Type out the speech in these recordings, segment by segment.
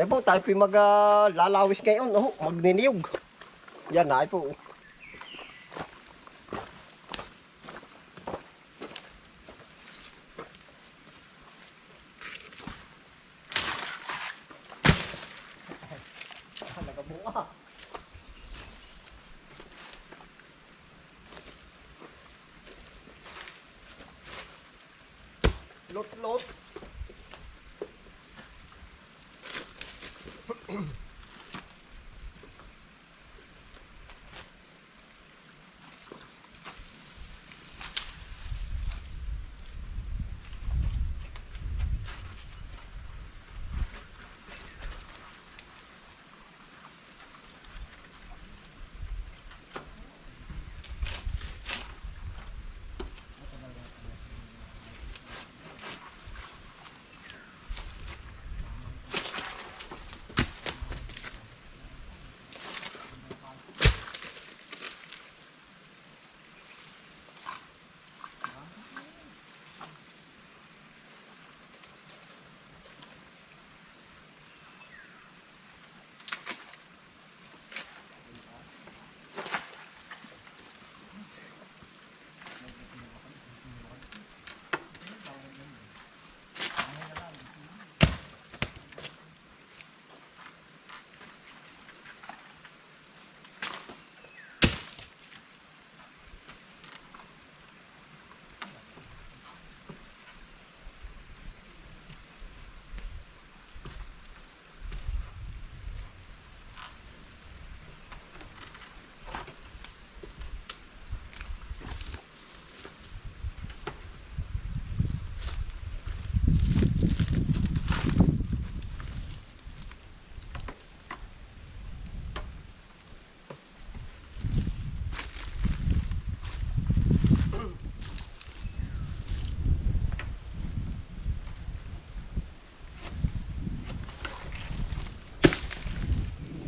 Ay po, tayo po maglalawis ngayon. Oh, magniniyog. Yan na, ay po.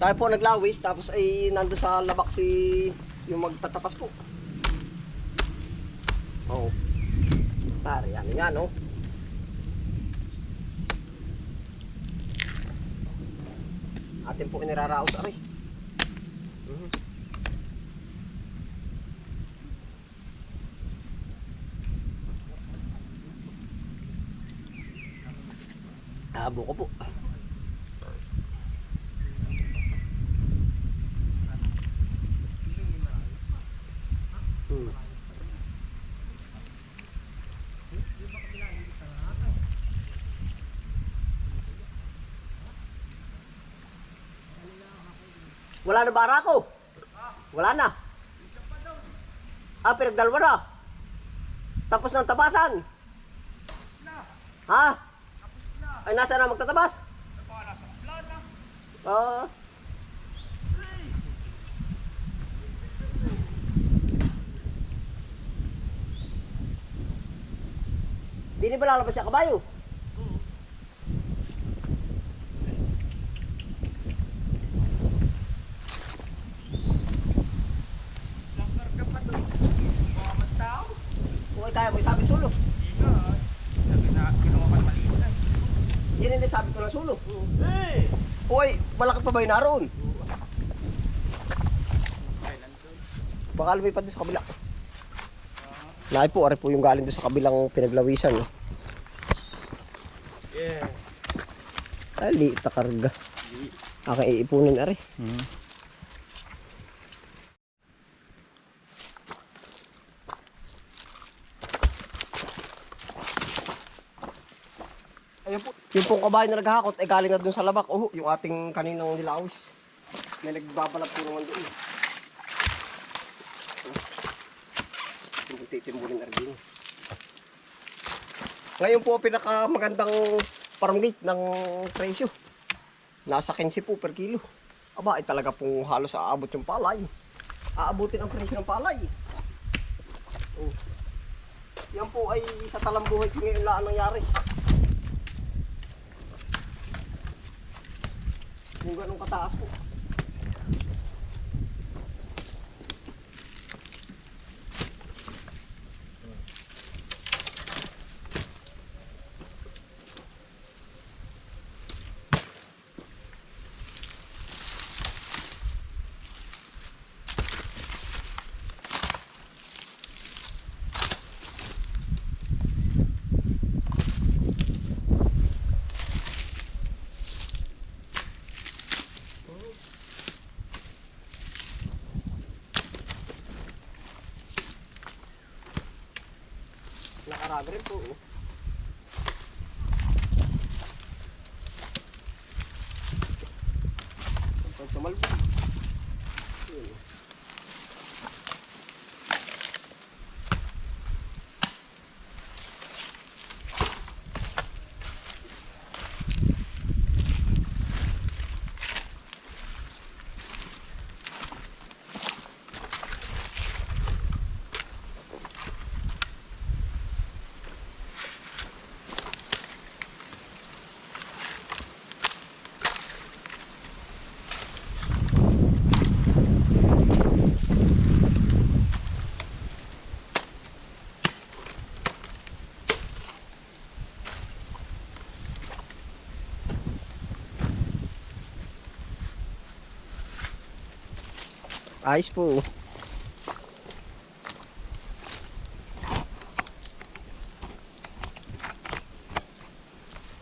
Tayo po naglawis, tapos ay nando sa labak si yung magtatapas po. Oh. Pare, ano yan, oh. Atin po iniraraos, aray. Mhm. Abo ko po. Hmm. Wala na bara ko? Wala na. Ah, pinagdalwa na. Tapos ng tabasan. Ha? Ay, nasa na magtatabas? Ah. Di ni ba lalabas siya kabayo? Kung ay kaya mo isabi sulo. Yan hindi sabi ko ng sulo. Uy, yun naroon? Baka lumipad doon sa kabila. Naay po, ari po yung galing doon sa kabilang pinaglawisan. No? Yeah. Ay, liit na karga. Aking iipunin, ari. Ayun po, yung pong kabahay na naghahakot ay galing na doon sa labak. Oh, yung ating kaninang nilawis. May nagbabalat po naman doon. Yung titimbulin argin. Ngayon po pinakamagandang farm gate ng presyo. Nasa 15 po per kilo. Aba, ay talaga pong halos aabot yung palay. Aabutin ang presyo ng palay. Oh. Yan po ay sa talambuhay ko ngayon lang nangyari. Yung ganun kataas po. Rin po. oh. Pag tumalbo. Yun. Ayos po.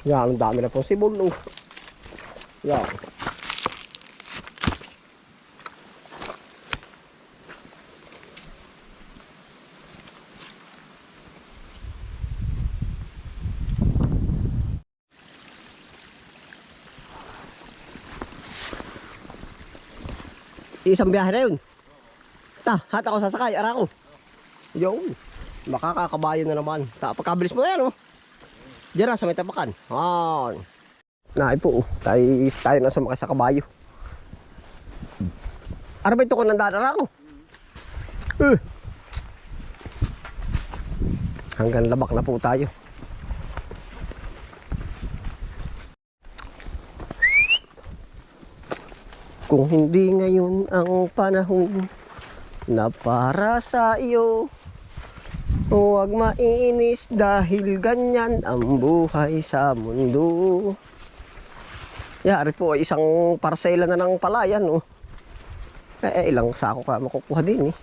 Yan, ang dami na po sibol. Oh. Yan. Isang biyahe na yun. Ta, hat ako sasakay, ara ko. Yun. Makakakabayo na naman. Ta, pagkabilis mo yan, oh. Diyan na, sa may tapakan. Han. Naay po, oh. Tayo, tayo na sa kabayo. Ara ba ito ko nandaan, ara ko? Eh. Hanggang labak na po tayo. Kung hindi ngayon ang panahon na para sa iyo Huwag mainis dahil ganyan ang buhay sa mundo Yari po isang parsela na ng palayan oh. Eh, eh ilang sako ka makukuha din eh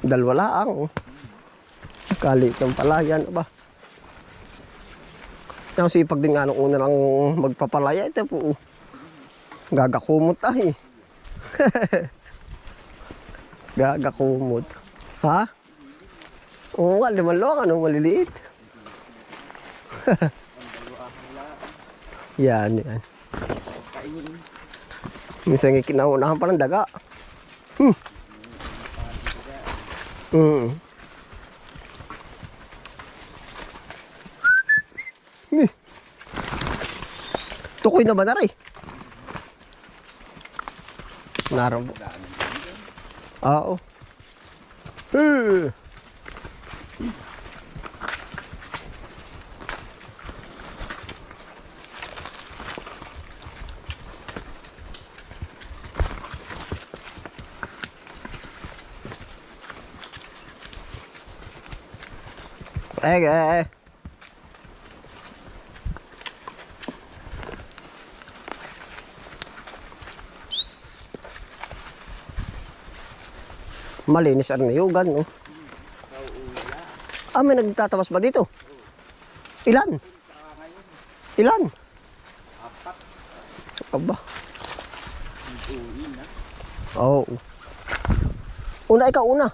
Dalawa lang oh. Kalit ng palayan ba Ang sipag din nga nung una lang magpapalaya ito po oh. Gagakumot ay Gagakumot. Ha? Oo nga, lang. Anong maliliit? yan, yan. Minsan kinaunahan pa ng daga. Hmm. Hmm. Tukoy na ba na rin? Naroon. Oo. Eh. Ege. Malinis ang niyugan, no? Ah, may nagtatabas ba dito? Ilan? Ilan? Apat. Aba. Oo. Una ikaw, una.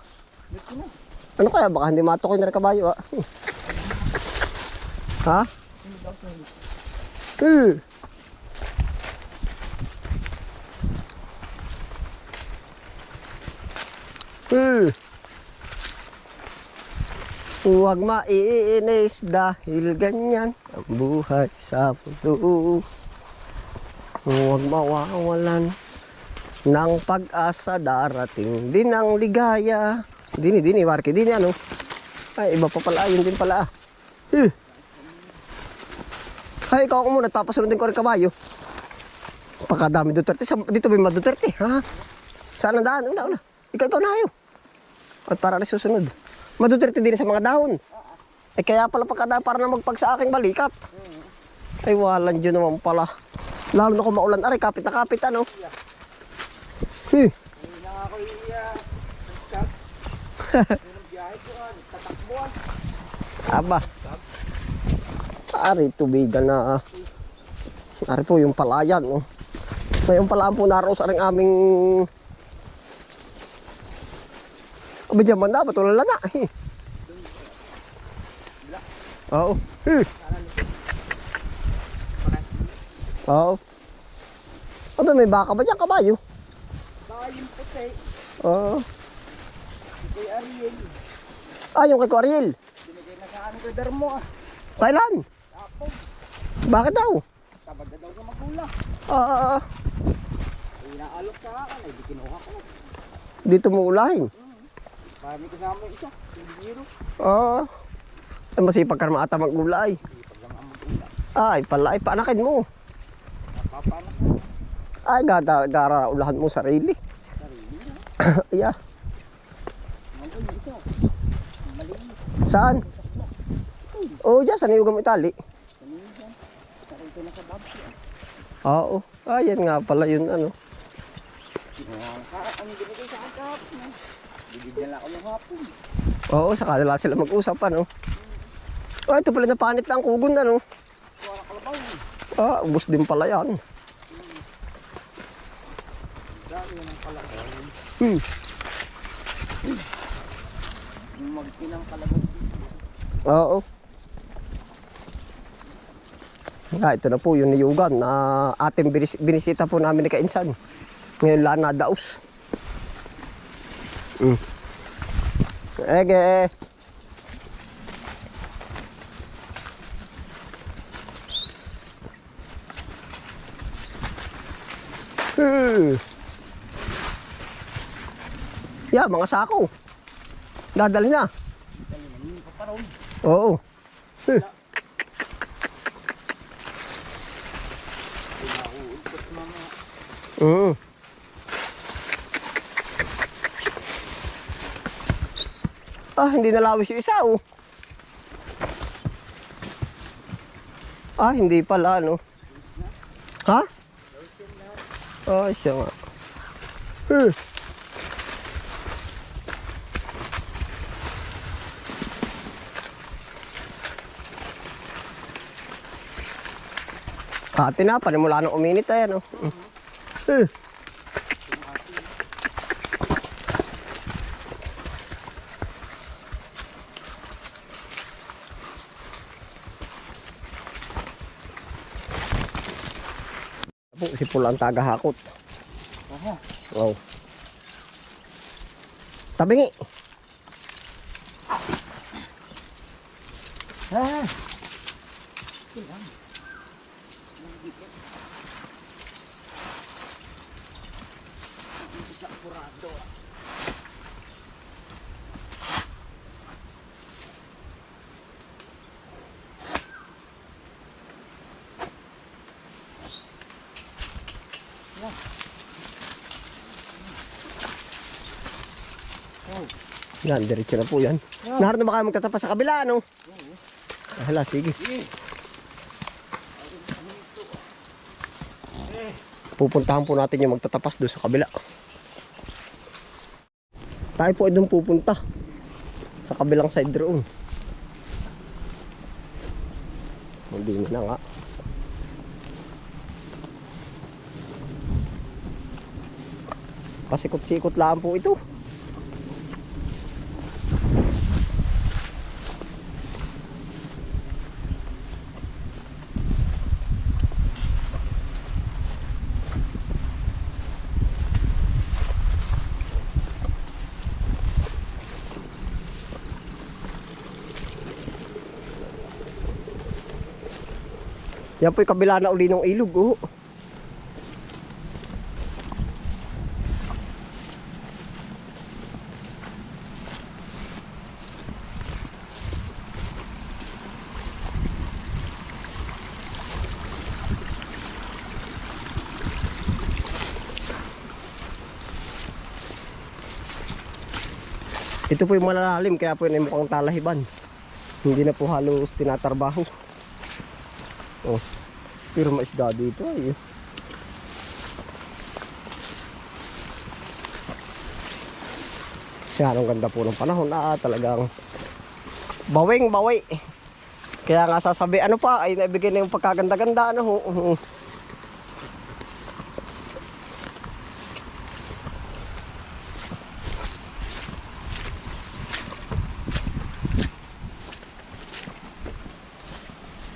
Ano kaya? Baka hindi matukoy na kabayo, ah. Ha? Eh. Hmm. Huwag maiinis dahil ganyan ang buhay sa mundo. Huwag mawawalan ng pag-asa darating din ang ligaya. Dini, dini, Marky, dini ano? Ay, iba pa pala, yun din pala ah. Eh. Ay, ikaw ako muna, at papasunod din ko rin kabayo. Pagkadami Duterte, sa, dito ba yung Duterte, ha? Saan ang daan? Una, una. Ikaw, na ayaw. At para rin susunod. Maduterte din sa mga dahon. Eh kaya pala pagkada para na magpag sa aking balikat. Ay walan dyan naman pala. Lalo na kung maulan aray, kapit na kapit ano. Hmm. Aba. Ari, tubigan na. ah. Ari po yung palayan. Oh. Ngayon pala po naroon sa aming Aba dyan man dapat, wala na. Oo. Hmm. Oo. Aba, may baka ba dyan, kabayo? Yung puti. Oo. Kay Ariel. Ah, yung kay Ariel. Binigay na sa ano kay Darmo ah. Kailan? Ako. Bakit daw? Na daw sa magulang. Ah, Ay inaalok sa akin. Ay di kinuha ko. dito mo ulahin. Marami kasama yung isa. Yung biro. Ah. Ay, masipag ka naman ata. Hindi magulang. Ay, pala, ay, paanakin mo. Papanak na. Ay, gada, gara ulahan mo sarili. Sarili na. yeah. Yung. Saan? Oh, dyan, sa Niyugam Itali. Oo. Ayan nga pala yun, ano. Ang binigay sa ah. Bibigyan lang ako ng hapon. Oo, sa kanila sila mag-usap, ano. Oh, ito pala napanit lang kugon, ano. Kuha ng kalabaw. eh. Ah, ubos din pala yan. Dami ng kalabaw. Hmm. Yung magkinang kalabaw. Oo. Ah, ito na po yung niyugan na ating binis- binisita po namin ni Kainsan. Ngayon lang na daos. Mm. Ege. Hmm. Yeah, mga sako. Dadali na. Yung paparoon. Oo. Pinauulpot na mga Mm. Ah, hindi nalawis yung isa, oh. Ah, hindi pala, no? Ha? Ah, siya nga. Hmm. Kati na, panimula nang uminit ayan, oh. Mm. Eh. Po, si Pula ang tagahakot. Aha. Wow. Tabingi. Ah. Yan, diretso na po yan. Naroon na ba kayo magtatapas sa kabila, no? Hala, sige. Pupuntahan po natin yung magtatapas doon sa kabila. Tayo po ay doon pupunta. Sa kabilang side room. Hindi na nga. Pasikot-sikot lang po ito. Yan po yung kabila na uli ng ilog, oh. Ito po yung malalalim kaya po yun ay mukhang talahiban. Hindi na po halos tinatarbaho. Oh. Pero maisda dito ay. Kaya ang ganda po ng panahon na talagang bawing bawi. Kaya nga sasabi ano pa ay naibigay na yung pagkaganda-ganda ano.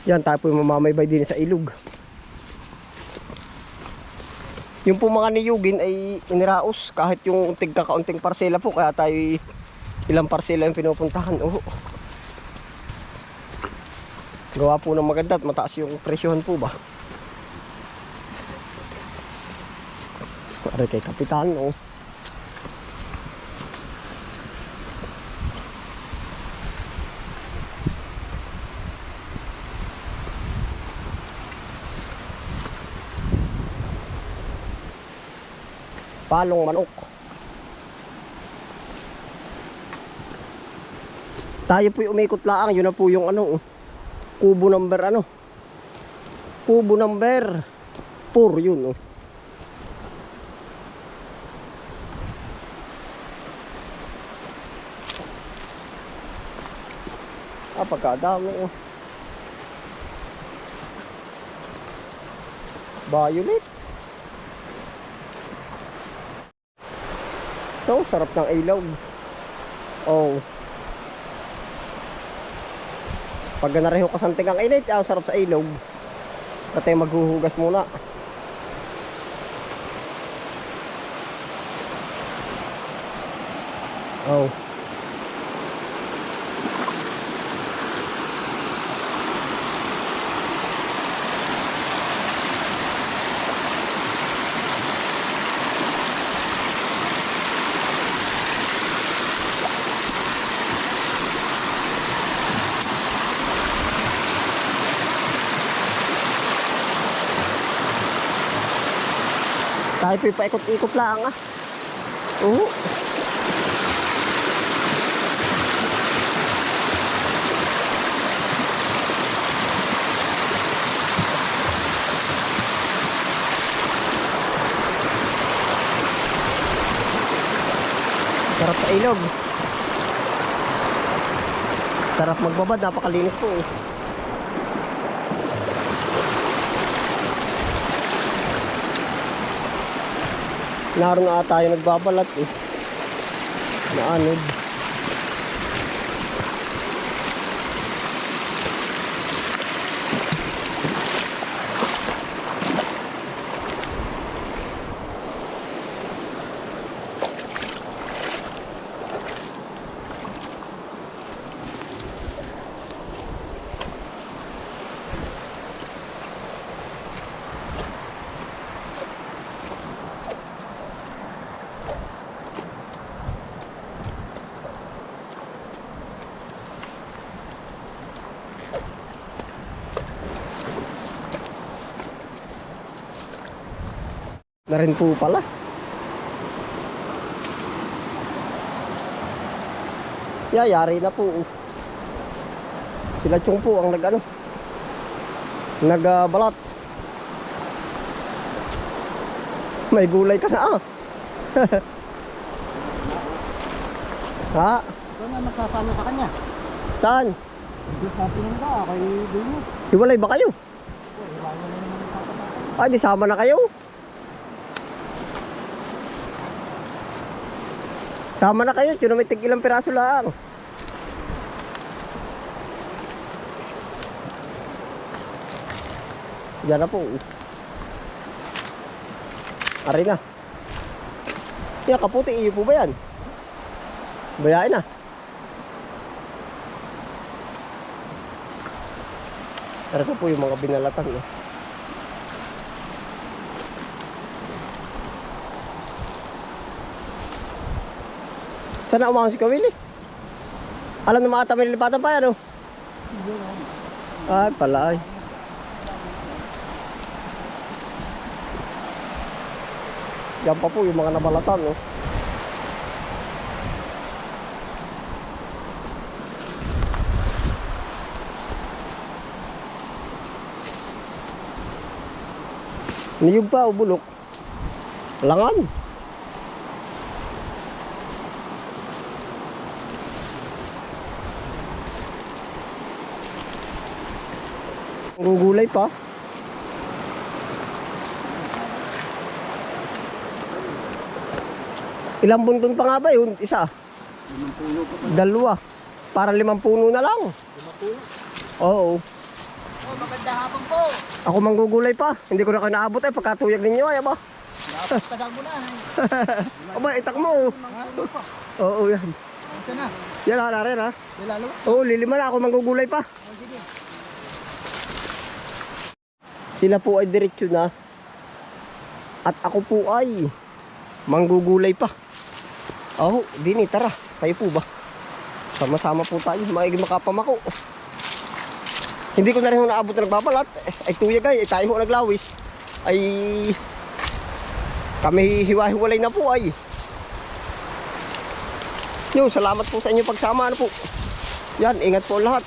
Yan, tayo po yung mamamaybay din sa ilog. Yung po mga niyugin ay iniraos kahit yung tigka kaunting parsela po kaya tayo ilang parsela yung pinupuntahan. Oo. Gawa po ng maganda at mataas yung presyohan po ba. Pare kay kapitan oh. Palong manok. Tayo po umikot laang, yun na po yung ano, oh. kubo number ano. Kubo number 4 yun oh. Ah, pagkadami oh. Violet. So, sarap ng ilaw. Oh. Pag nareho ka santing ang init, ang sarap sa ilaw. Pati maghuhugas muna. Oh. Tayo po paikot-ikot lang ah. Oo. Sarap sa ilog. Sarap magbabad, napakalinis po eh. Naroon na tayo nagbabalat eh. Naanod. Na rin po pala. Yayari na po. Sila Chong po ang nag ano. Nagbalat. May gulay ka na ah. ha? Ikaw na magsasama sa kanya. Saan? Hindi sa pinunta, kay Dino. Hiwalay ba kayo? Ay, di sama na kayo. Sama na kayo, yun may tig ilang piraso lang. Yan na po. Ari na. Yan, kaputi, iyo po ba yan? Bayain na. Pero po yung mga binalatan. Eh. Sana umahon si Kawili? Alam na mga tamay nilipatan pa yan, oh. Ay, pala ay. Yan pa po yung mga nabalatan, oh. Niyog pa o bulok? Langan. Ang gulay pa. Ilang bunton pa nga ba yun? Isa? Limang puno pa. Dalawa. Para limang puno na lang. Limang puno. Oo. Oh, Maganda hapon po. Ako manggugulay pa. Hindi ko na kayo naabot ay pagkatuyag ninyo ay aba. Tagal mo na. eh. Aba, itak mo. Pa? Oo, yan. Ito na. Yan ha, narin ha. Lalo. Oo, lilima na ako manggugulay pa. Sige. Sila po ay diretso na. At ako po ay manggugulay pa. Oh, dini, tara. Tayo po ba? Sama-sama po tayo. Maigi makapamako. Hindi ko na rin naabot na nagbabalat. Ay tuyag ay, ay tayo ho naglawis. Ay kami hiwa-hiwalay na po ay. Yun, salamat po sa inyong pagsama. Ano po? Yan, ingat po lahat.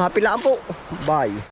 Happy lang po. Bye.